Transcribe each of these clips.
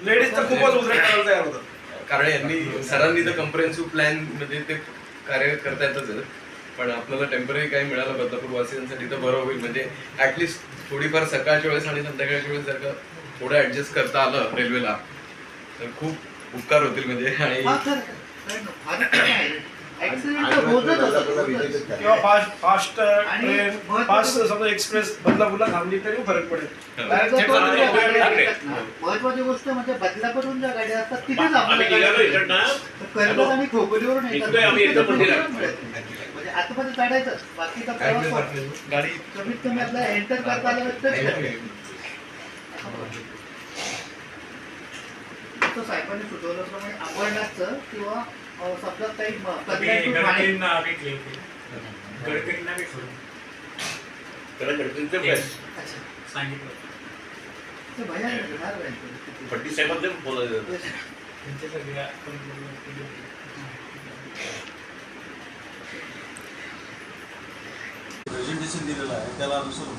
Ladies तर खूपच उजळत करायला तयार होतात कारण यांनी सरांनी तर कम्प्रेन्सिव्ह प्लॅन म्हणजे ते कार्य करता येतच आहे. पण आपल्याला टेंपररी काही मिळालं बदलापूर वासियांसाठी तर बरं होईल म्हणजे ऍटलिस्ट थोडीफार सकाळच्या वेळेस आणि संध्याकाळच्या वेळेस जर का थोडं ऍडजस्ट करता आलं रेल्वेला तर खूप उपकार होतील म्हणजे आणि हा, खरं, खरं. आणि काय आहे? होतच असतात, होतच. किंवा फास्ट फास्ट आणि ट्रेन महत्त्वाचं- फास्ट समजा एक्सप्रेस बदलापूरला थांबली तरी फरक पडेल. हो. तो- महत्वाची गोष्ट म्हणजे बदलापूरून ज्या गाड्या असतात तिथेच आम्ही आपल्याला निघालो गाड्या इकडनं तर कर्जत आणि खोपोलीवरून येतात. आम्ही. म्हणजे आतमध्ये काढायचं बाकीचा प्रवास कमीत कमी आपल्याला एंटर करता आलं तर तो साहेबांनी सुचवलं प्रमाणे अमरनाथचं किंवा समजा काही. त्याला गडकरींचं बोलायचं प्रेझेंटेशन दिलेलं आहे. त्याला अनुसरून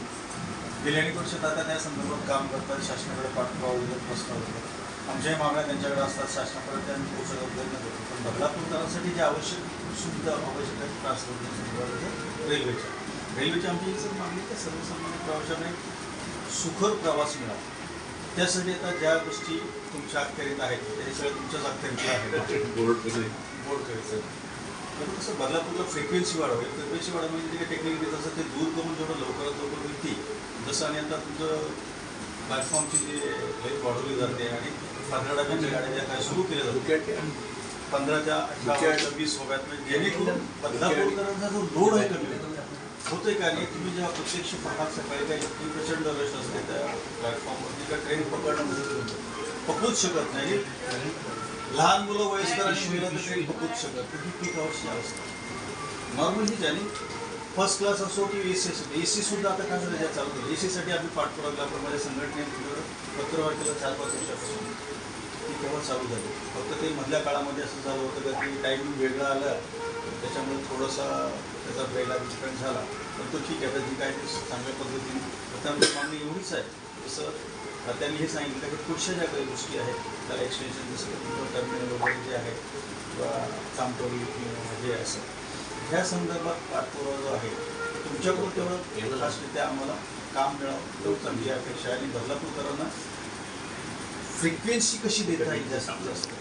गेल्या अनेक वर्षात आता त्या संदर्भात काम करतात. शासनाकडे पाठपुरावा वगैरे प्रस्ताव देतात आमच्याही मागण्या त्यांच्याकडे असतात शासनापर्यंत आम्ही पोहोचायला प्रयत्न करतो पण बदलापूरकरांसाठी जे आवश्यक सुविधा आवश्यक आहेत ट्रान्सपोर्टेशन रेल्वेच्या. रेल्वेची आमची एक जर मागणी तर सर्वसामान्य प्रवाशांना एक सुखद प्रवास मिळावा त्यासाठी आता ज्या गोष्टी तुमच्या अखत्यारीत आहेत त्या सगळ्या तुमच्याच अखत्यारीतल्या आहेत बोर्ड बोर्ड करायचं पण कसं बदलापूरला फ्रिक्वेन्सी वाढवावी फ्रिक्वेन्सी वाढवणं म्हणजे जे काही देत तसं ते दूर करून जेवढं लवकरात लवकर मिळते जसं आणि आता तुमचं प्लॅटफॉर्मची जी लेट वाढवली जाते आणि पंधरा डब्यांच्या गाड्या काय सुरू केल्या जातात पंधराच्या अठरा वीस म्हणजे जेणेकरून बदलापूरकरांचा जो लोड आहे कमी होतो. होतंय का नाही? तुम्ही जेव्हा प्रत्यक्ष पाहात सकाळी काही इतकी प्रचंड रश असते त्या प्लॅटफॉर्मवरती का ट्रेन पकडणं होतं. पकडूच शकत नाही. लहान मुलं वयस्कर आणि महिला तर ट्रेन पकडूच शकत नाही. ही पीक अवस्था नॉर्मल हीच आणि फर्स्ट क्लास असो की ए सी असो ए सी सुद्धा आता काय झालं चालू ए सीसाठी आम्ही पाठपुरावा केला पण चार पाच वर्षापासून ती केव्हा चालू झाली. फक्त ते मधल्या काळामध्ये असं झालं होतं का ती टायमिंग वेगळं आलं त्याच्यामुळे थोडासा त्याचा वेगळा डिफरन्स झाला. पण तो ठीक आहे आता जी काय ते चांगल्या पद्धतीने आता मागणी एवढीच आहे. जसं त्यांनी हे सांगितलं की पुढच्या ज्या काही गोष्टी आहेत त्याला एक्सटेन्शन जसं टर्मिनल वगैरे जे आहे किंवा चांपटोली किंवा जे असं. ह्या संदर्भात पाठपुरावा जो आहे तुमच्याकडून तेवढं खासरित्या आम्हाला काम मिळावं तेवढं आमची अपेक्षा आहे. आणि बदलापूरकरांना फ्रिक्वेन्सी कशी देता येईल जास्तीत जास्त?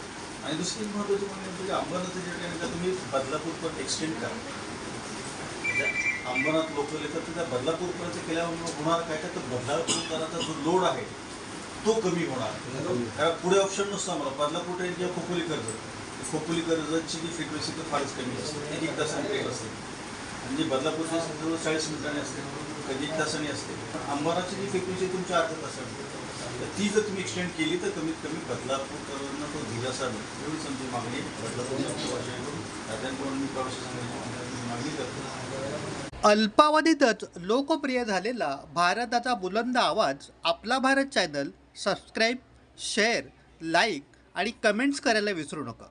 आणि दुसरी महत्वाची म्हणजे म्हणजे अंबरनाथचं जे काही तुम्ही बदलापूरपर्यंत एक्सटेंड करा. म्हणजे अंबरनाथ लोकल येतात तर त्या बदलापूरपर्यंत केल्यावर होणार काय? का तर बदलापूरकरांचा जो लोड आहे तो कमी होणार. कारण पुढे ऑप्शन नसतो आम्हाला. बदलापूर ट्रेन किंवा खोपोली कर्ज खोपोली कर्जची जी फ्रिक्वेन्सी तर फारच कमी असते. एक एक तासाने ट्रेन असते. म्हणजे बदलापूरची जवळ चाळीस मिनिटांनी असते. कधी एक तासाने असते. पण अंबाराची जी फ्रिक्वेन्सी तुमच्या अर्ध्या तासाने. ती जर तुम्ही एक्सटेंड केली तर कमीत कमी बदलापूरकरांना तो दिलासा मिळेल एवढीच आमची मागणी बदलापूर मागणी करतो. अल्पावधीतच लोकप्रिय झालेला भारताचा बुलंद आवाज आपला Bharat channel subscribe share like आणि कमेंट्स करायला विसरू नका.